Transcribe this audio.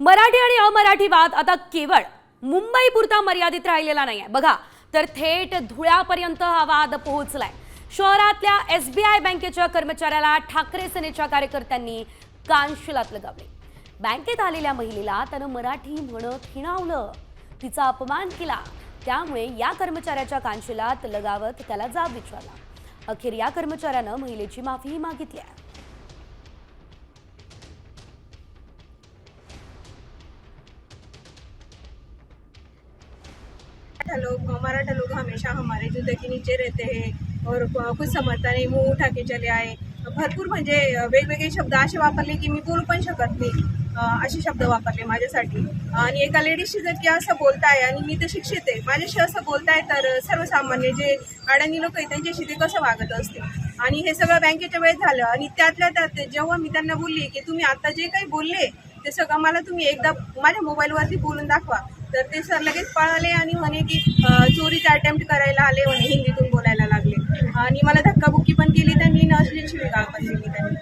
मराठी आणि अमराठी वाद आता केवळ मुंबई पुरता मर्यादित राहिलेला नाही आहे बघा तर थेट धुळ्यापर्यंत हा वाद पोहोचलाय. शहरातल्या एस बी आय बँकेच्या कर्मचाऱ्याला ठाकरे सेनेच्या कार्यकर्त्यांनी कानशिलात लगावले. बँकेत आलेल्या महिलेला त्यानं मराठी म्हणत हिणावलं. तिचा अपमान केला. त्यामुळे या कर्मचाऱ्याच्या कानशिलात लगावत त्याला जाब विचारला. अखेर या कर्मचाऱ्यानं महिलेची माफीही मागितली आहे. मराठा लोग मराठा लोग हमेशा हमारे जूते के नीचे रहते हैं और कुछ समजता नाही मुंह उठा के चले आए। भरपूर म्हणजे वेगवेगळे शब्द असे वापरले की मी बोलू पण शकत नाही. असे शब्द वापरले माझ्यासाठी. आणि एका लेडीजशी जर की असं बोलताय आणि मी तर शिक्षित आहे माझ्याशी असं बोलताय तर सर्वसामान्य जे अडाणी लोक आहेत त्यांच्याशी ते कसं वागत असते आणि हे सगळं बँकेच्या वेळेत झालं आणि त्यातल्या त्यात जेव्हा मी त्यांना बोलली की तुम्ही आता जे काही बोलले ते सगळं मला तुम्ही एकदा माझ्या मोबाईलवरती बोलून दाखवा. तर ते सर लगेच पळाले आणि म्हणे की चोरीचा अटेम्प्ट करायला आले म्हणे हिंदीतून बोलायला लागले. आणि मला धक्काबुक्की पण केली तर मी शिवीगाळ पण दिली त्यांनी.